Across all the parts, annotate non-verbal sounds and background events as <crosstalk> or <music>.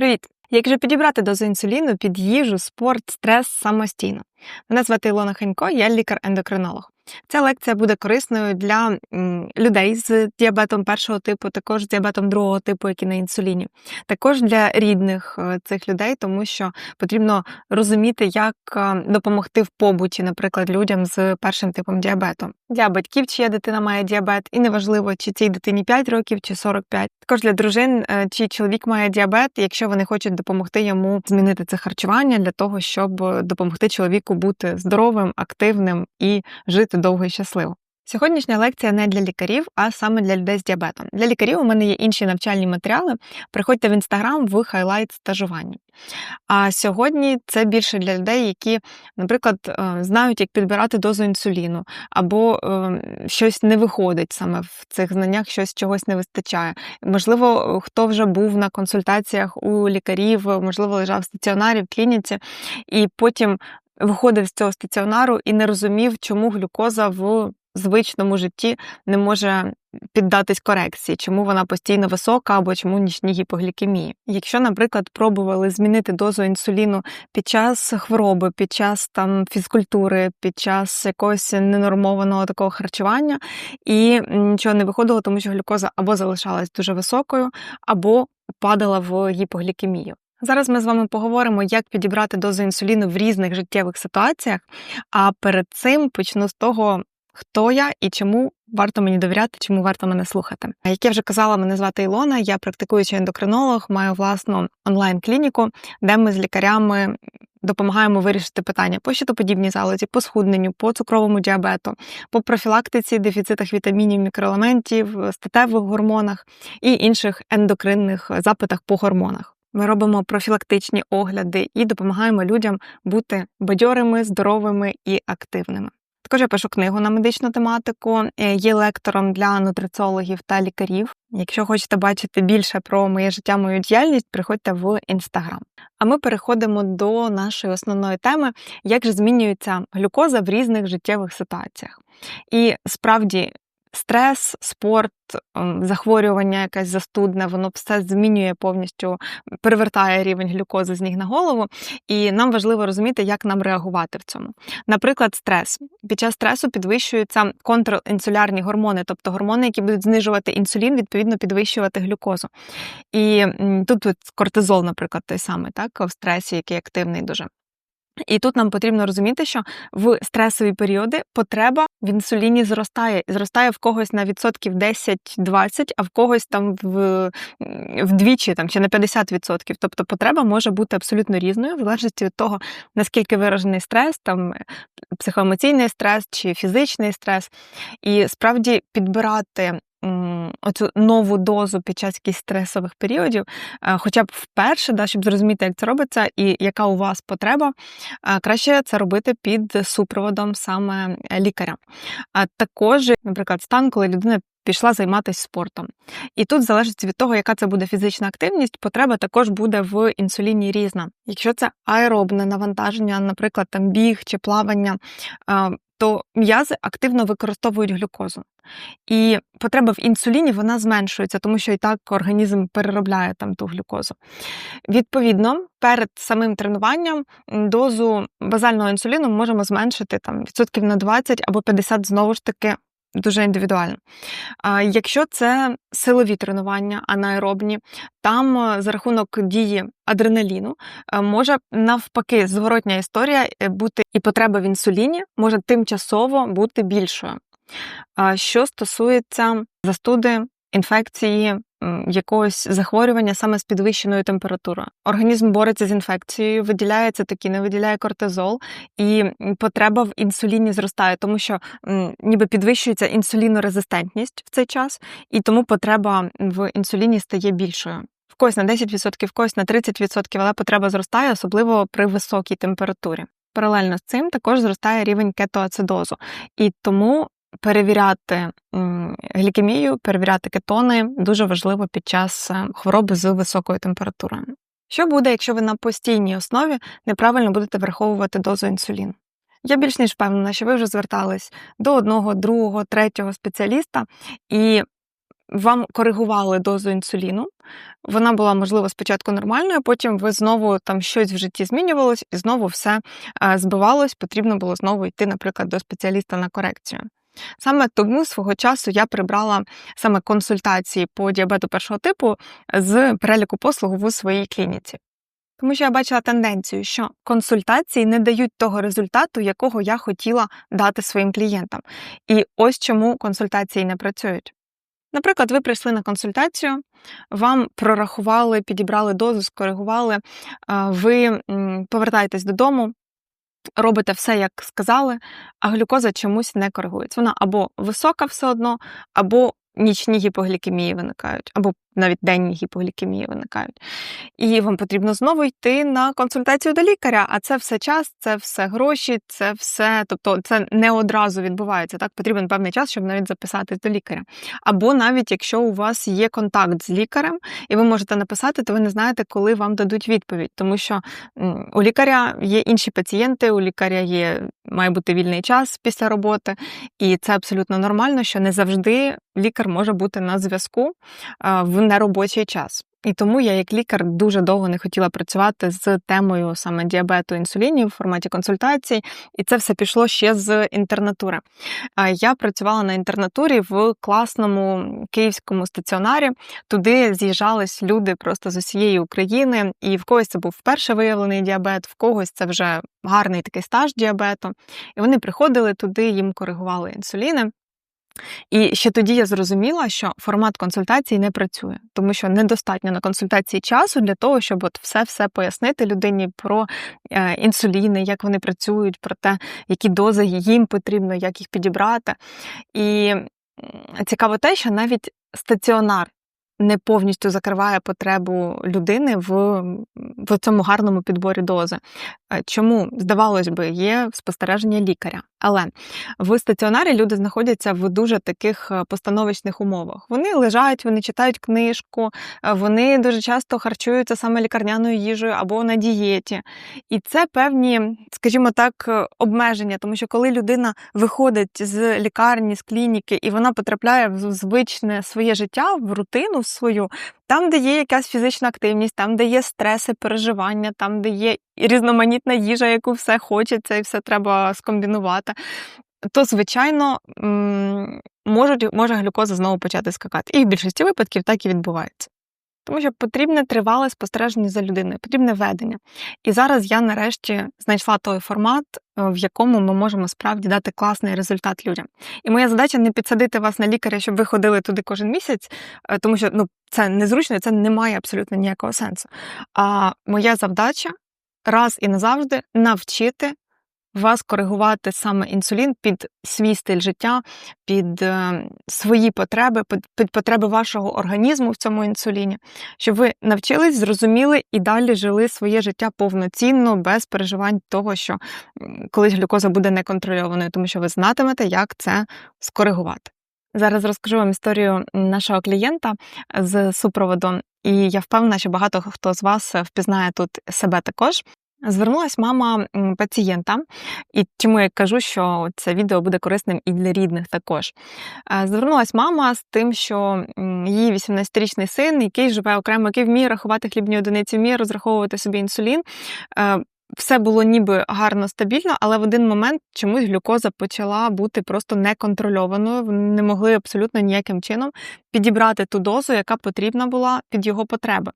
Привіт! Як же підібрати дозу інсуліну під їжу, спорт, стрес самостійно? Мене звати Ілона Ханько, я лікар-ендокринолог. Ця лекція буде корисною для людей з діабетом першого типу, також з діабетом другого типу, які на інсуліні, також для рідних е, цих людей, тому що потрібно розуміти, як е, допомогти в побуті, наприклад, людям з першим типом діабету. Для батьків, чия дитина має діабет, і неважливо, чи цій дитині 5 років, чи 45. Також для дружин, е, чий чоловік має діабет, якщо вони хочуть допомогти йому змінити це харчування для того, щоб допомогти чоловіку бути здоровим, активним і жити довго і щасливо. Сьогоднішня лекція не для лікарів, а саме для людей з діабетом. Для лікарів у мене є інші навчальні матеріали. Приходьте в інстаграм в хайлайт стажування. А сьогодні це більше для людей, які, наприклад, е, знають, як підбирати дозу інсуліну, або е, щось не виходить саме в цих знаннях, щось чогось не вистачає. Можливо, хто вже був на консультаціях у лікарів, можливо, лежав в стаціонарі в клініці, і потім виходив з цього стаціонару і не розумів, чому глюкоза в звичному житті не може піддатись корекції, чому вона постійно висока або чому нічні гіпоглікемії. Якщо, наприклад, пробували змінити дозу інсуліну під час хвороби, під час там фізкультури, під час якогось ненормованого такого харчування, і нічого не виходило, тому що глюкоза або залишалась дуже високою, або падала в гіпоглікемію. Зараз ми з вами поговоримо, як підібрати дозу інсуліну в різних життєвих ситуаціях. А перед цим почну з того, хто я і чому варто мені довіряти, чому варто мене слухати. Як я вже казала, мене звати Ілона, я практикуючий ендокринолог, маю власну онлайн-клініку, де ми з лікарями. Допомагаємо вирішити питання по щитоподібній залозі, по схудненню, по цукровому діабету, по профілактиці, дефіцитах вітамінів, мікроелементів, статевих гормонах і інших ендокринних запитах по гормонах. Ми робимо профілактичні огляди і допомагаємо людям бути бадьорими, здоровими і активними. Також я пишу книгу на медичну тематику, е, є лектором для нутриціологів та лікарів. Якщо хочете бачити більше про моє життя, мою діяльність, приходьте в інстаграм. А ми переходимо до нашої основної теми, як же змінюється глюкоза в різних життєвих ситуаціях. І справді Стрес, спорт, захворювання, якесь застудне, воно все змінює повністю, перевертає рівень глюкози з ніг на голову, і нам важливо розуміти, як нам реагувати в цьому. Наприклад, стрес. Під час стресу підвищуються контрінсулярні гормони, тобто гормони, які будуть знижувати інсулін, відповідно підвищувати глюкозу. І тут, тут кортизол, наприклад, той самий, так, в стресі, який активний дуже. І тут нам потрібно розуміти, що в стресові періоди потреба в інсуліні зростає. Зростає в когось на відсотків 10-20, а в когось там в, вдвічі там, чи на 50%. Тобто потреба може бути абсолютно різною, в залежності від того, наскільки виражений стрес, там психоемоційний стрес чи фізичний стрес. І справді підбирати оцю нову дозу під час якихось стресових періодів, е, хоча б вперше, да, щоб зрозуміти, як це робиться і яка у вас потреба, е, краще це робити під супроводом саме лікаря. А також, наприклад, стан, коли людина пішла займатися спортом. І тут, залежить від того, яка це буде фізична активність, потреба також буде в інсуліні різна. Якщо це аеробне навантаження, наприклад, там біг чи плавання, то м'язи активно використовують глюкозу. І потреба в інсуліні вона зменшується, тому що і так організм переробляє там ту глюкозу. Відповідно, перед самим тренуванням дозу базального інсуліну можемо зменшити там відсотків на 20 або 50 знову ж таки Дуже індивідуально. Якщо це силові тренування, анаеробні, там е, за рахунок дії адреналіну е, може навпаки зворотня історія е, бути і потреба в інсуліні може тимчасово бути більшою. Що стосується застуди, інфекції, якогось захворювання саме з підвищеною температурою. Організм бореться з інфекцією, виділяє цитокіни, виділяє кортизол, і потреба в інсуліні зростає, тому що ніби підвищується інсулінорезистентність в цей час, і тому потреба в інсуліні стає більшою. В когось на 10%, в когось на 30%, але потреба зростає, особливо при високій температурі. Паралельно з цим також зростає рівень кетоацидозу, і тому перевіряти глікемію, перевіряти кетони дуже важливо під час е, хвороби з високою температурою. Що буде, якщо ви на постійній основі неправильно будете враховувати дозу інсуліну? Я більш ніж впевнена, що ви вже звертались до одного, другого, третього спеціаліста, і вам коригували дозу інсуліну. Вона була, можливо, спочатку нормальною, потім ви знову там щось в житті змінювалось, і знову все е, збивалось, потрібно було знову йти, наприклад, до спеціаліста на корекцію. Саме тому свого часу я прибрала саме консультації по діабету першого типу з переліку послуг в своїй клініці. Тому що я бачила тенденцію, що консультації не дають того результату, якого я хотіла дати своїм клієнтам. І ось чому консультації не працюють. Наприклад, ви прийшли на консультацію, вам прорахували, підібрали дозу, скоригували, ви повертаєтесь додому, робите все, як сказали, а глюкоза чомусь не коригується. Вона або висока все одно, або нічні гіпоглікемії виникають, або навіть денні гіпоглікемії виникають. І вам потрібно знову йти на консультацію до лікаря, а це все час, це все гроші, це все, тобто це не одразу відбувається. Так, потрібен певний час, щоб навіть записатись до лікаря. Або навіть якщо у вас є контакт з лікарем, і ви можете написати, то ви не знаєте, коли вам дадуть відповідь, тому що у лікаря є інші пацієнти, у лікаря є має бути вільний час після роботи, і це абсолютно нормально, що не завжди лікар може бути на зв'язку в неробочий час. І тому я, як лікар, дуже довго не хотіла працювати з темою саме діабету інсулінів в форматі консультацій, і це все пішло ще з інтернатури. Я працювала на інтернатурі в класному київському стаціонарі. Туди з'їжджались люди просто з усієї України, і в когось це був вперше виявлений діабет, в когось це вже гарний такий стаж діабету. І вони приходили туди, їм коригували інсуліни. І ще тоді я зрозуміла, що формат консультації не працює, тому що недостатньо на консультації часу для того, щоб от все-все пояснити людині про е, інсуліни, як вони працюють, про те, які дози їм потрібно, як їх підібрати. І цікаво те, що навіть стаціонар не повністю закриває потребу людини в в цьому гарному підборі дози. Е, чому, здавалось би, є спостереження лікаря. Але в стаціонарі люди знаходяться в дуже таких е, постановочних умовах. Вони лежать, вони читають книжку, е, вони дуже часто харчуються саме лікарняною їжею або на дієті. І це певні, скажімо так, обмеження, тому що коли людина виходить з лікарні, з клініки, і вона потрапляє в звичне своє життя, в рутину свою, там, де є якась фізична активність, там, де є стреси, переживання, там, де є різноманітна їжа, яку все хочеться, і все треба скомбінувати, то, звичайно, можуть, може глюкоза знову почати скакати. І в більшості випадків так і відбувається. Тому що потрібне тривале спостереження за людиною, потрібне ведення. І зараз я нарешті знайшла той формат, е, в якому ми можемо справді дати класний результат людям. І моя задача не підсадити вас на лікаря, щоб ви ходили туди кожен місяць, е, тому що ну, це незручно це не має абсолютно ніякого сенсу. А моя завдача раз і назавжди навчити вас коригувати саме інсулін під свій стиль життя, під е, свої потреби, під потреби вашого організму в цьому інсуліні, щоб ви навчились, зрозуміли і далі жили своє життя повноцінно, без переживань того, що колись глюкоза буде неконтрольованою, тому що ви знатимете, як це скоригувати. Зараз розкажу вам історію нашого клієнта з супроводом, і я впевнена, що багато хто з вас впізнає тут себе також. Звернулась мама пацієнта, і чому я кажу, що це відео буде корисним і для рідних також. Звернулась мама з тим, що її 18-річний син, який живе окремо, який вміє рахувати хлібні одиниці, вміє розраховувати собі інсулін. Е, все було ніби гарно стабільно, але в один момент чомусь глюкоза почала бути просто неконтрольованою. Вони не могли абсолютно ніяким чином підібрати ту дозу, яка потрібна була під його потреби.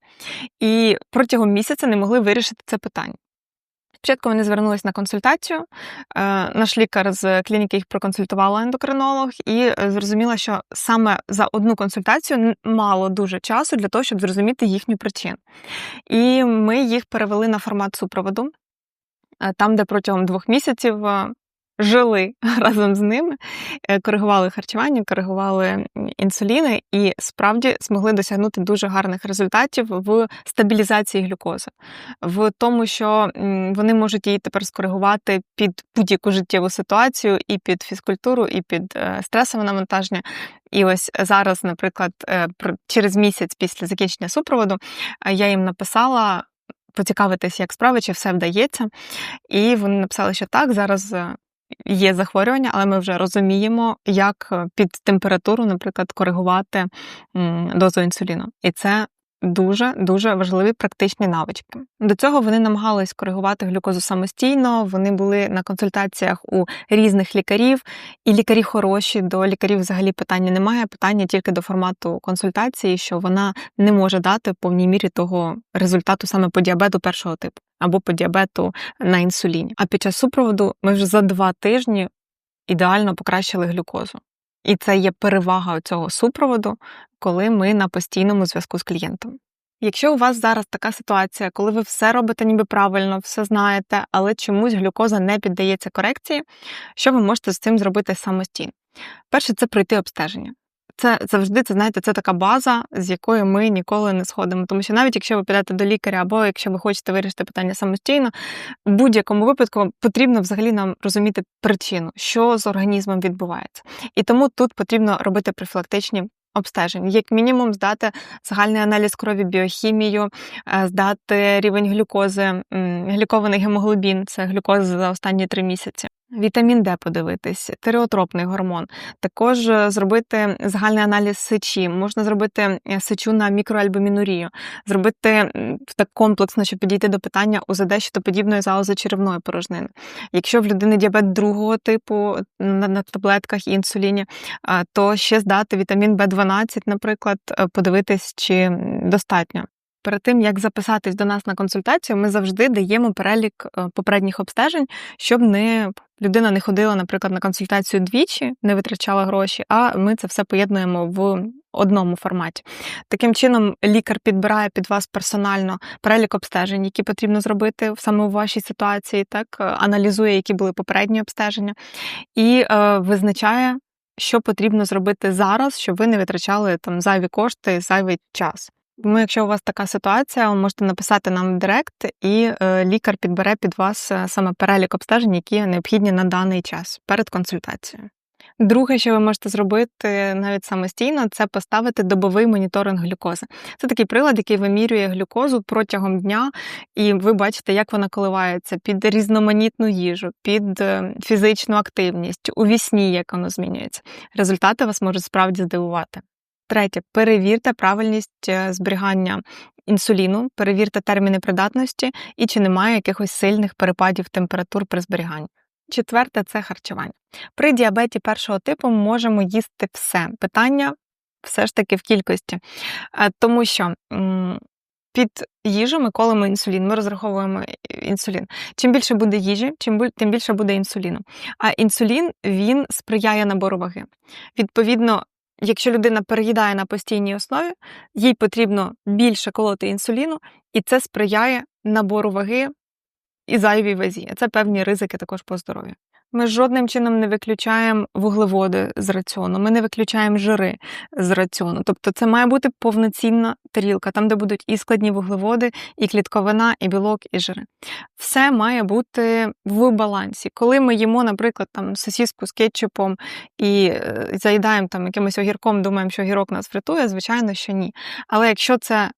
І протягом місяця не могли вирішити це питання. Спочатку вони звернулися на консультацію. Е, наш лікар з клініки їх проконсультувала ендокринолог, і е, зрозуміла, що саме за одну консультацію мало дуже часу для того, щоб зрозуміти їхню причину. І ми їх перевели на формат супроводу, е, там, де протягом двох місяців жили <laughs> разом з ними, е, коригували харчування, коригували інсуліни і справді змогли досягнути дуже гарних результатів в стабілізації глюкози, в тому, що вони можуть її тепер скоригувати під будь-яку життєву ситуацію, і під фізкультуру, і під е, стресове навантаження. І ось зараз, наприклад, е, через місяць після закінчення супроводу я їм написала. Поцікавитись, як справи, чи все вдається. І вони написали, що так, зараз є захворювання, але ми вже розуміємо, як е, під температуру, наприклад, коригувати дозу інсуліну. І це дуже дуже важливі практичні навички. До цього вони намагались коригувати глюкозу самостійно. Вони були на консультаціях у різних лікарів, і лікарі хороші. До лікарів взагалі питання немає. Питання тільки до формату консультації, що вона не може дати в повній мірі того результату саме по діабету першого типу або по діабету на інсуліні. А під час супроводу ми вже за два тижні ідеально покращили глюкозу. І це є перевага цього супроводу, коли ми на постійному зв'язку з клієнтом. Якщо у вас зараз така ситуація, коли ви все робите ніби правильно, все знаєте, але чомусь глюкоза не піддається корекції, що ви можете з цим зробити самостійно? Перше, це пройти обстеження. Це завжди це знаєте, це така база, з якою ми ніколи не сходимо. Тому що навіть якщо ви підете до лікаря, або якщо ви хочете вирішити питання самостійно, в будь-якому випадку потрібно взагалі нам розуміти причину, що з організмом відбувається. І тому тут потрібно робити профілактичні обстежень, як мінімум, здати загальний аналіз крові, біохімію, е, здати рівень глюкози, глюкований гемоглобін це глюкоза за останні три місяці. Вітамін Д подивитись, тиреотропний гормон, також е, зробити загальний аналіз сечі, можна зробити е, сечу на мікроальбумінурію, зробити так комплексно, щоб підійти до питання УЗД щитоподібної залозочеревної порожнини. Якщо в людини діабет другого типу на, на таблетках інсуліні, то ще здати вітамін В12, наприклад, е, подивитись, чи достатньо. Перед тим як записатись до нас на консультацію, ми завжди даємо перелік е, попередніх обстежень, щоб не людина не ходила, наприклад, на консультацію двічі, не витрачала гроші, а ми це все поєднуємо в одному форматі. Таким чином, лікар підбирає під вас персонально перелік обстежень, які потрібно зробити саме у вашій ситуації, так е, аналізує, які були попередні обстеження, і е, визначає. Що потрібно зробити зараз, щоб ви не витрачали там зайві кошти, зайвий час. Тому, якщо у вас така ситуація, ви можете написати нам в Директ, і е, лікар підбере під вас е, саме перелік обстежень, які необхідні на даний час перед консультацією. Друге, що ви можете зробити навіть самостійно, це поставити добовий моніторинг глюкози. Це такий прилад, який вимірює глюкозу протягом дня, і ви бачите, як вона коливається під різноманітну їжу, під е, фізичну активність, у вісні, як воно змінюється. Результати вас можуть справді здивувати. Третє, перевірте правильність е, зберігання інсуліну, перевірте терміни придатності і чи немає якихось сильних перепадів температур при зберіганні. Четверте це харчування. При діабеті першого типу ми можемо їсти все. Питання все ж таки в кількості. Е, тому що під їжу ми колимо інсулін, ми розраховуємо інсулін. Чим більше буде їжі, тим більше буде інсуліну. А інсулін він сприяє набору ваги. Відповідно, Якщо людина переїдає на постійній основі, їй потрібно більше колоти інсуліну, і це сприяє набору ваги і зайвій вазі. Це певні ризики також по здоров'ю. Ми жодним чином не виключаємо вуглеводи з раціону, ми не виключаємо жири з раціону. Тобто це має бути повноцінна тарілка, там, де будуть і складні вуглеводи, і клітковина, і білок, і жири. Все має бути в балансі. Коли ми їмо, наприклад, там сосіску з кетчупом і е, заїдаємо там якимось огірком, думаємо, що огірок нас фритує, звичайно, що ні. Але якщо це е,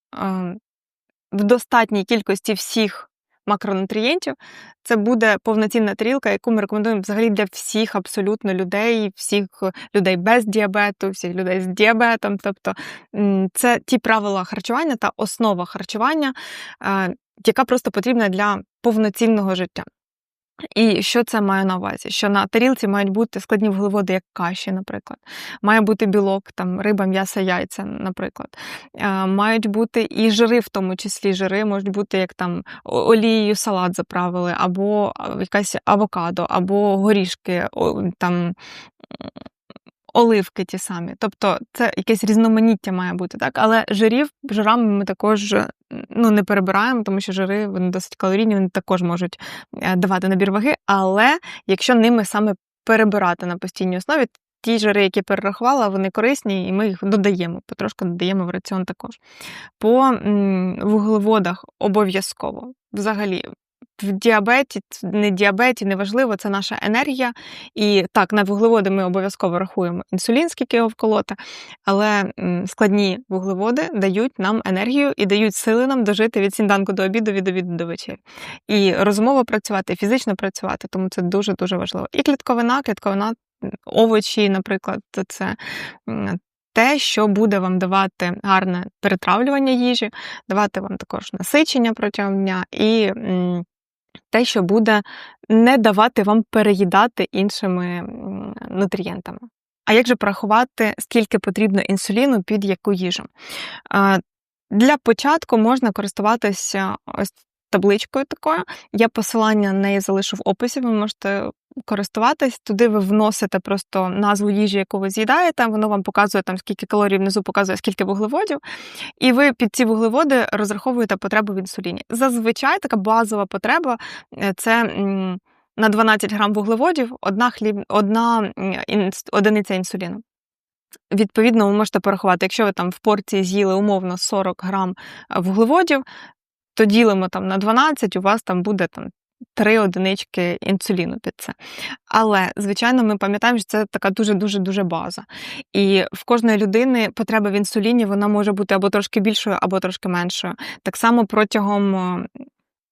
в достатній кількості всіх макронутрієнтів, це буде повноцінна тарілка, яку ми рекомендуємо взагалі для всіх абсолютно людей, всіх людей без діабету, всіх людей з діабетом. Тобто це ті правила харчування та основа харчування, е, яка просто потрібна для повноцінного життя. І що це має на увазі? Що на тарілці мають бути складні вуглеводи, як каші, наприклад, має бути білок, там риба, м'ясо, яйця, наприклад. Мають бути і жири, в тому числі жири, можуть бути як там олією салат заправили, або якась авокадо, або горішки, там оливки ті самі. Тобто це якесь різноманіття має бути, так? Але жирів, жирами ми також ну, не перебираємо, тому що жири вони досить калорійні, вони також можуть е, давати набір ваги. Але якщо ними саме перебирати на постійній основі, ті жири, які перерахувала, вони корисні, і ми їх додаємо, потрошку додаємо в раціон також. По вуглеводах обов'язково. Взагалі, в діабеті, не діабеті, неважливо, це наша енергія. І так, на вуглеводи ми обов'язково рахуємо інсулін, скільки його вколоти, але складні вуглеводи дають нам енергію і дають сили нам дожити від сніданку до обіду, від обіду до вечері. І розумово працювати, і фізично працювати, тому це дуже-дуже важливо. І клітковина, клітковина, овочі, наприклад, це те, що буде вам давати гарне перетравлювання їжі, давати вам також насичення протягом дня і те, що буде не давати вам переїдати іншими нутрієнтами. А як же порахувати, скільки потрібно інсуліну під яку їжу? Для початку можна користуватися ось табличкою такою. Я посилання на неї залишу в описі, ви можете користуватись. Туди ви вносите просто назву їжі, яку ви з'їдаєте, воно вам показує там скільки калорій внизу показує, скільки вуглеводів. І ви під ці вуглеводи розраховуєте потребу в інсуліні. Зазвичай така базова потреба е, це. На 12 грам вуглеводів одна хліб, одна одиниця інсуліну. Відповідно, ви можете порахувати, якщо ви там в порції з'їли умовно 40 грам вуглеводів, то ділимо там на 12, у вас там буде там. Три одинички інсуліну під це. Але, звичайно, ми пам'ятаємо, що це така дуже-дуже дуже база. І в кожної людини потреба в інсуліні вона може бути або трошки більшою, або трошки меншою. Так само протягом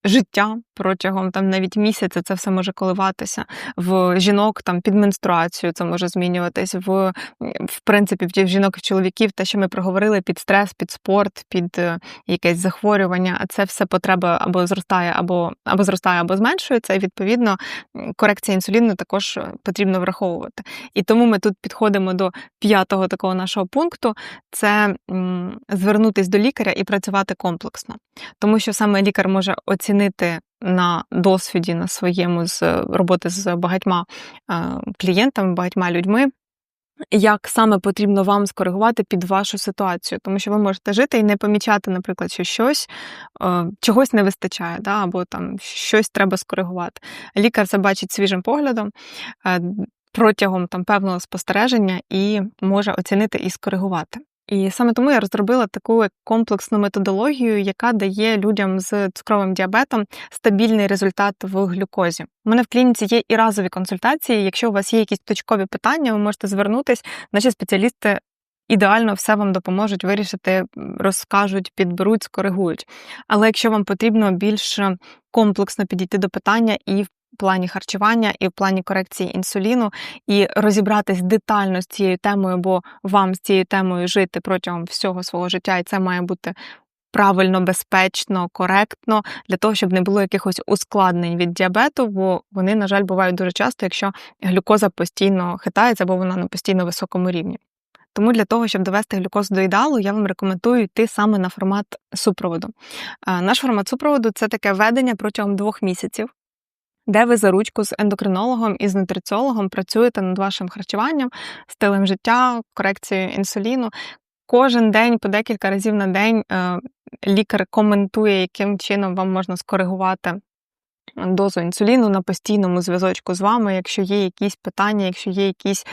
життя протягом там навіть місяця це все може коливатися. В жінок там під менструацію це може змінюватись. В в принципі, в жінок і чоловіків, те, що ми проговорили, під стрес, під спорт, під е, якесь захворювання, а це все потреба або зростає, або або зростає, або зменшується. І відповідно корекція інсуліну також потрібно враховувати. І тому ми тут підходимо до п'ятого такого нашого пункту: це звернутись до лікаря і працювати комплексно, тому що саме лікар може оцінити на досвіді на своєму з роботи з багатьма е, клієнтами, багатьма людьми. Як саме потрібно вам скоригувати під вашу ситуацію, тому що ви можете жити і не помічати, наприклад, що щось е, чогось не вистачає, да, або там щось треба скоригувати. Лікар це бачить свіжим поглядом е, протягом там певного спостереження і може оцінити і скоригувати. І саме тому я розробила таку комплексну методологію, яка дає людям з цукровим діабетом стабільний результат в глюкозі. У мене в клініці є і разові консультації. Якщо у вас є якісь точкові питання, ви можете звернутися, наші спеціалісти. Ідеально все вам допоможуть вирішити, розкажуть, підберуть, скоригують. Але якщо вам потрібно більш комплексно підійти до питання і плані харчування і в плані корекції інсуліну, і розібратись детально з цією темою, бо вам з цією темою жити протягом всього свого життя, і це має бути. Правильно, безпечно, коректно, для того, щоб не було якихось ускладнень від діабету, бо вони, на жаль, бувають дуже часто, якщо глюкоза постійно хитається, або вона на постійно високому рівні. Тому для того, щоб довести глюкозу до ідеалу, я вам рекомендую йти саме на формат супроводу. Наш формат супроводу це таке ведення протягом двох місяців де ви за ручку з ендокринологом і з нутриціологом працюєте над вашим харчуванням, стилем життя, корекцією інсуліну. Кожен день, по декілька разів на день, е, лікар коментує, яким чином вам можна скоригувати дозу інсуліну на постійному зв'язочку з вами, якщо є якісь питання, якщо є якісь.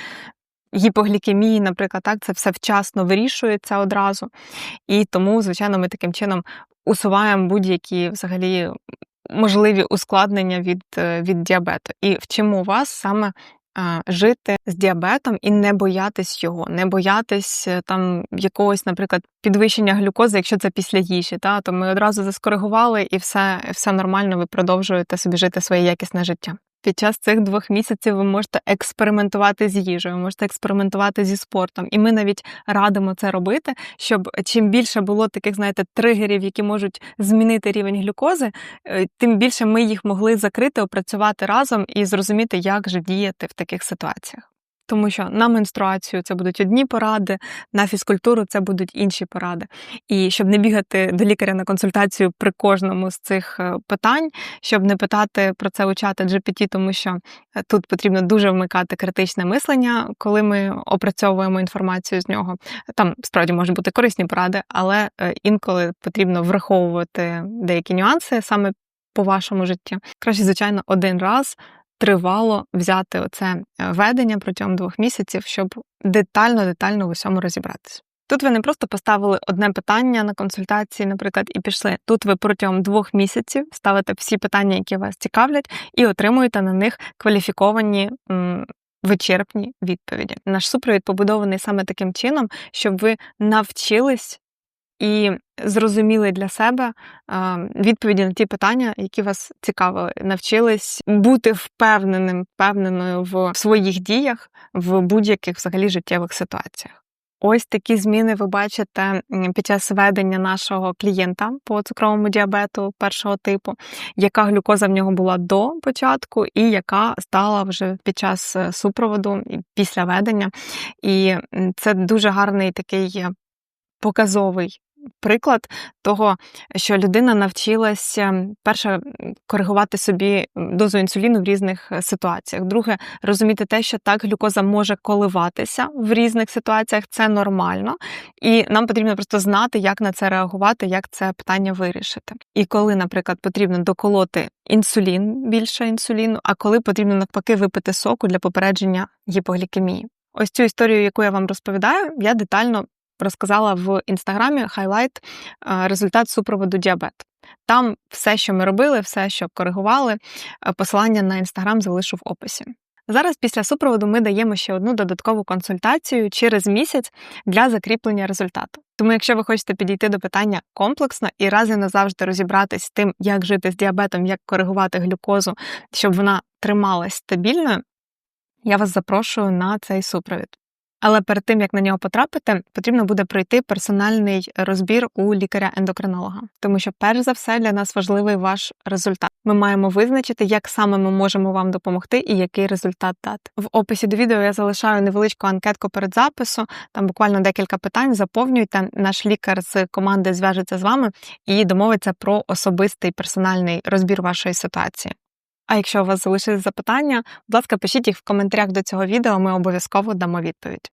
Гіпоглікемії, наприклад, так, це все вчасно вирішується одразу. І тому, звичайно, ми таким чином усуваємо будь-які взагалі можливі ускладнення від, е, від діабету. І вчимо вас саме. Жити з діабетом і не боятись його, не боятись е, там якогось, наприклад, підвищення глюкози, якщо це після їжі, та то ми одразу заскоригували і все, все нормально. Ви продовжуєте собі жити своє якісне життя. Під час цих двох місяців ви можете експериментувати з їжею, можете експериментувати зі спортом. І ми навіть радимо це робити, щоб чим більше було таких, знаєте, тригерів, які можуть змінити рівень глюкози, е, тим більше ми їх могли закрити, опрацювати разом і зрозуміти, як же діяти в таких ситуаціях тому що на менструацію це будуть одні поради, на фізкультуру це будуть інші поради. І щоб не бігати до лікаря на консультацію при кожному з цих е, питань, щоб не питати про це у чата GPT, тому що е, тут потрібно дуже вмикати критичне мислення, коли ми опрацьовуємо інформацію з нього. Там справді можуть бути корисні поради, але е, інколи потрібно враховувати деякі нюанси саме по вашому житті. Краще, звичайно, один раз тривало взяти оце е, ведення протягом двох місяців, щоб детально-детально в усьому розібратися. Тут ви не просто поставили одне питання на консультації, наприклад, і пішли. Тут ви протягом двох місяців ставите всі питання, які вас цікавлять, і отримуєте на них кваліфіковані. м, Вичерпні відповіді. Наш супровід побудований саме таким чином, щоб ви навчились і зрозуміли для себе відповіді на ті питання, які вас цікавили. Навчились бути впевненим, впевненою в своїх діях в будь-яких взагалі життєвих ситуаціях. Ось такі зміни ви бачите під час ведення нашого клієнта по цукровому діабету першого типу, яка глюкоза в нього була до початку, і яка стала вже під час е, супроводу і після ведення. І це дуже гарний такий е, показовий приклад того, що людина навчилася перше коригувати собі дозу інсуліну в різних е, ситуаціях. Друге, розуміти те, що так глюкоза може коливатися в різних ситуаціях, це нормально, і нам потрібно просто знати, як на це реагувати, як це питання вирішити. І коли, наприклад, потрібно доколоти інсулін, більше інсуліну, а коли потрібно навпаки випити соку для попередження гіпоглікемії. Ось цю історію, яку я вам розповідаю, я детально розказала в інстаграмі хайлайт е, результат супроводу діабету. Там все, що ми робили, все, що коригували, е, посилання на інстаграм залишу в описі. Зараз після супроводу ми даємо ще одну додаткову консультацію через місяць для закріплення результату. Тому, якщо ви хочете підійти до питання комплексно і раз і назавжди розібратись з тим, як жити з діабетом, як коригувати глюкозу, щоб вона трималась стабільною, я вас запрошую на цей супровід. Але перед тим як на нього потрапити, потрібно буде пройти персональний розбір у лікаря-ендокринолога, тому що перш за все для нас важливий ваш результат. Ми маємо визначити, як саме ми можемо вам допомогти і який результат дати. В описі до відео я залишаю невеличку анкетку перед запису. Там буквально декілька питань. Заповнюйте. Наш лікар з команди зв'яжеться з вами і домовиться про особистий персональний розбір вашої ситуації. А якщо у вас залишились запитання, будь ласка, пишіть їх в коментарях до цього відео, ми обов'язково дамо відповідь.